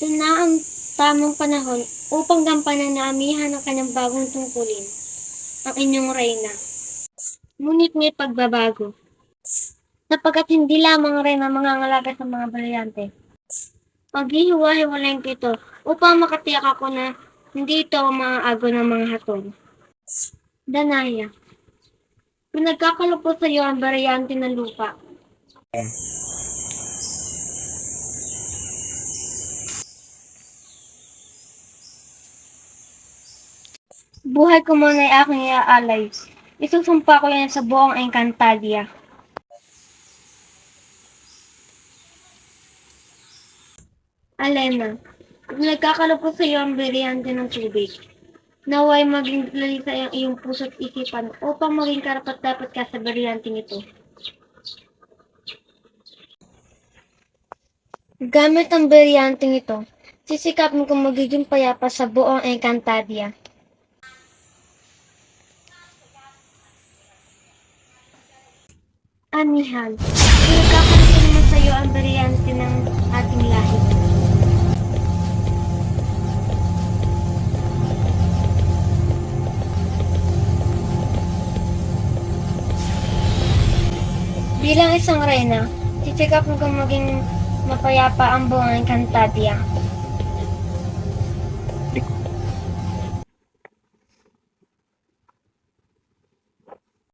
Na ang tamang panahon upang gampanan na amihan ang kanyang bagong tungkulin, ang inyong reyna. Ngunit may pagbabago. Sapagkat hindi lamang reyna mangangalaga sa mga balyante. Paghihiwa-hiwalayin ko ito upang makatiyak ako na hindi ito mga ago ng mga hatol. Danaya, pinagkakalupot sa iyo ang baryante ng lupa. Buhay ko muna ay aking iaalay. Isusumpa ko yan sa buong Encantadia. Alena, nagkakalupot sa iyo ang brilyante ng tubig. Naway maging lalisa ang iyong puso't isipan upang maging karapat dapat ka sa brilyanteng ito. Gamit ang brilyanteng ito, sisikapin kong magiging payapa sa buong Encantadia. Anihan, pinagkakalupot naman sa iyo ang brilyante ng ating lahi. Bilang isang reyna, sisikapin kong maging mapayapa ang buong Encantadia.